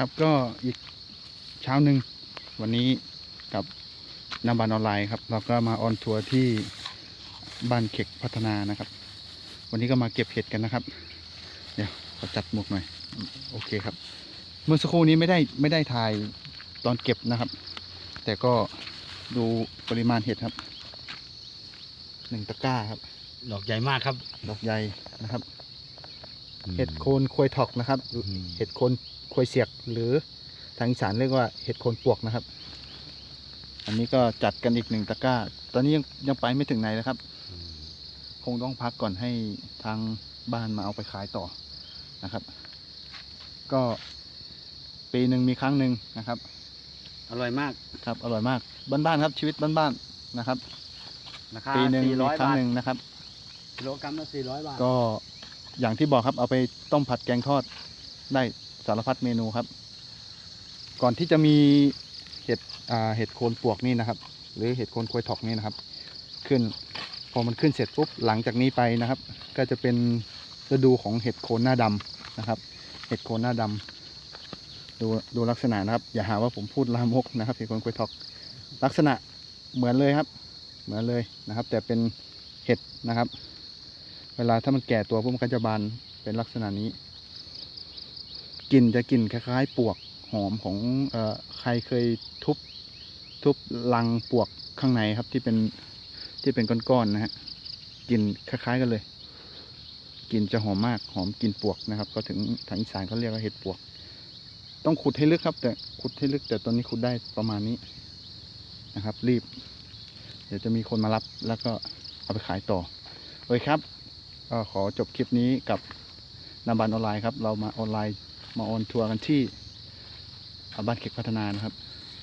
ครับก็อีกเช้าหนึ่งวันนี้กับนำบันออนไลน์ครับ เราก็มาออนทัวร์ที่บ้านเข็กพัฒนานะครับ วันนี้ก็มาเก็บเห็ดกันนะครับ เดี๋ยวขอจัดหมวกหน่อย โอเคครับ เมื่อสักครู่นี้ไม่ได้ไม่ได้ถ่ายตอนเก็บนะครับ แต่ก็ดูปริมาณเห็ดครับหนึ่งตะกร้าครับ ดอกใหญ่มากครับ ดอกใหญ่นะครับ เห็ดโคนควยถอกนะครับอืมเห็ดโคนควยเสียกหรือทางอีสานเรียกว่าเห็ดโคนปวกนะครับ อันนี้ก็จัดกันอีกหนึ่งตะกร้า ตอนนี้ยังยังไปไม่ถึงไหนนะครับ คงต้องพักก่อนให้ทางบ้านมาเอาไปขายต่อนะครับ ก็ปีหนึ่งมีครั้งหนึ่งนะครับ อร่อยมากครับ อร่อยมากบ้านๆครับ ชีวิตบ้านๆนะครับ ราคาปีหนึ่งสี่มีร้อยครั้งบาทหนึ่งนะครับกิโลกรัมละสี่ร้อยบาทก็ อย่างที่บอกครับเอาไปต้มผัดแกงทอดได้สารพัดเมนูครับ ก่อนที่จะมีเห็ดอ่าเห็ดโคนปวกนี่นะครับ หรือเห็ดโคนควยถอกนี่นะครับ ขึ้นพอมันขึ้นเสร็จปุ๊บหลังจากนี้ไปนะครับ ก็จะเป็นฤดูของเห็ดโคนหน้าดำนะครับ เห็ดโคนหน้าดำดูดูลักษณะนะครับ อย่าหาว่าผมพูดลามกนะครับเห็ดโคนควยถอก ลักษณะเหมือนเลยครับ เหมือนเลยนะครับ แต่เป็นเห็ดนะครับ เวลาถ้ามันแก่ตัวปุ๊บมันก็จะบานเป็นลักษณะนี้กลิ่นจะกลิ่นคล้ายๆ ปวกหอมของเอ่อใครเคยทุบทุบรังปวกข้างในครับที่เป็นที่เป็นก้อนๆนะฮะกลิ่นคล้ายๆกันเลยกลิ่นจะหอมมากหอมกลิ่นปวกนะครับ ก็ถึงทางอีสานเขาเรียกว่าเห็ดปวก ต้องขุดให้ลึกครับ แต่ขุดให้ลึกแต่ตอนนี้ขุดได้ประมาณนี้นะครับ รีบ เดี๋ยวจะมีคนมารับแล้วก็เอาไปขายต่อโอเคครับ ก็ขอจบคลิปนี้กับนาบันออนไลน์ครับ เรามาออนไลน์มาออนทัวร์กันที่อบ้านเข็กพัฒนานะครับ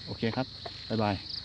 โอเคครับ บ๊ายบาย